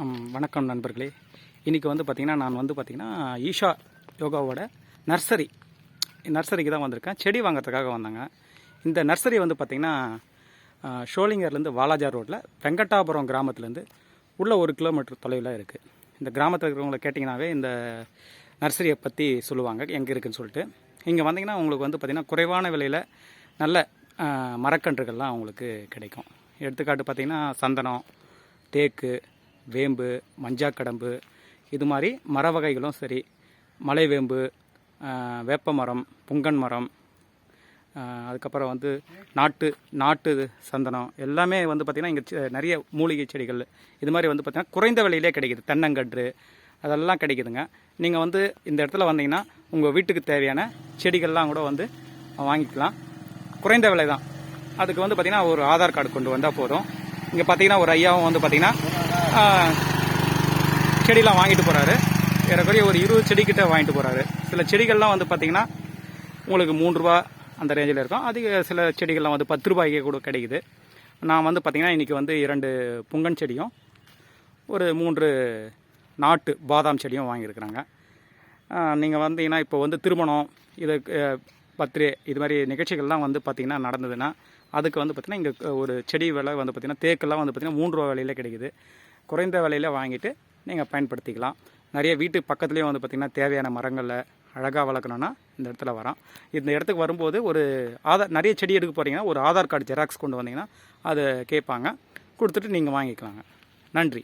வணக்கம் நண்பர்களே. இன்றைக்கி வந்து பார்த்திங்கன்னா நான் வந்து பார்த்திங்கன்னா ஈஷா யோகாவோட நர்சரி நர்சரிக்கு தான் வந்திருக்கேன். செடி வாங்கிறதுக்காக வந்தாங்க. இந்த நர்சரி வந்து பார்த்திங்கன்னா ஷோலிங்கர்லேருந்து வாலாஜா ரோட்டில் வெங்கட்டாபுரம் கிராமத்துலேருந்து உள்ள ஒரு கிலோமீட்டர் தொலைவில் இருக்குது இந்த கிராமத்தில் இருக்கிறவங்கள கேட்டிங்கனாவே இந்த நர்சரியை பற்றி சொல்லுவாங்க எங்கே இருக்குன்னு சொல்லிட்டு. இங்கே வந்தீங்கன்னா உங்களுக்கு வந்து பார்த்திங்கன்னா குறைவான விலையில் நல்ல மரக்கன்றுகள்லாம் உங்களுக்கு கிடைக்கும். எடுத்துக்காட்டு பார்த்திங்கன்னா சந்தனம் தேக்கு வேம்பு மஞ்சாக்கடம்பு இது மாதிரி மர வகைகளும் சரி மலைவேம்பு வேப்பமரம் வேப்ப மரம் புங்கன் மரம் அதுக்கப்புறம் வந்து நாட்டு நாட்டு சந்தனம் எல்லாமே வந்து பார்த்திங்கன்னா இங்கே நிறைய மூலிகை செடிகள் இது மாதிரி வந்து பார்த்திங்கன்னா குறைந்த விலையிலே கிடைக்குது. தென்னங்கன்று அதெல்லாம் கிடைக்குதுங்க. நீங்கள் வந்து இந்த இடத்துல வந்தீங்கன்னா உங்கள் வீட்டுக்கு தேவையான செடிகள்லாம் கூட வந்து வாங்கிக்கலாம். குறைந்த விலை தான் அதுக்கு வந்து பார்த்திங்கன்னா ஒரு ஆதார் கார்டு கொண்டு வந்தால் போதும். இங்கே பார்த்தீங்கன்னா ஒரு ஐயாவும் வந்து பார்த்திங்கன்னா செடிலாம் வாங்கிட்டு போகிறாரு ஏறக்குறைய ஒரு இருபது செடிக்கிட்ட வாங்கிட்டு போகிறாரு சில செடிகள்லாம் வந்து பார்த்திங்கன்னா உங்களுக்கு மூன்று ரூபா அந்த ரேஞ்சில் இருக்கும். அதிக சில செடிகள்லாம் வந்து பத்து ரூபாய்க்கே கூட கிடைக்குது. நான் வந்து பார்த்திங்கன்னா இன்றைக்கி வந்து இரண்டு புங்கன் செடியும் ஒரு மூன்று நாட்டு பாதாம் செடியும் வாங்கியிருக்கிறாங்க. நீங்கள் வந்தீங்கன்னா இப்போ வந்து திருமணம் இது பர்த்டே இது மாதிரி நிகழ்ச்சிகள்லாம் வந்து பார்த்திங்கன்னா நடந்ததுன்னா அதுக்கு வந்து பார்த்திங்கன்னா இங்கே ஒரு செடி விலை வந்து பார்த்திங்கன்னா தேக்கெல்லாம் வந்து பார்த்திங்கன்னா மூன்று ரூபா விலையில கிடைக்குது. குறைந்த விலையில் வாங்கிட்டு நீங்கள் பயன்படுத்திக்கலாம். நிறைய வீட்டு பக்கத்துலேயே வந்து பார்த்திங்கன்னா தேவையான மரங்களில் அழகாக வளர்க்கணுன்னா இந்த இடத்துல வரோம் இந்த இடத்துக்கு வரும்போது ஒரு ஆதார் நிறைய செடி எடுக்க போகிறீங்கன்னா ஒரு ஆதார் கார்டு ஜெராக்ஸ் கொண்டு வந்தீங்கன்னா அதை கேட்பாங்க. கொடுத்துட்டு நீங்கள் வாங்கிக்கலாங்க. நன்றி.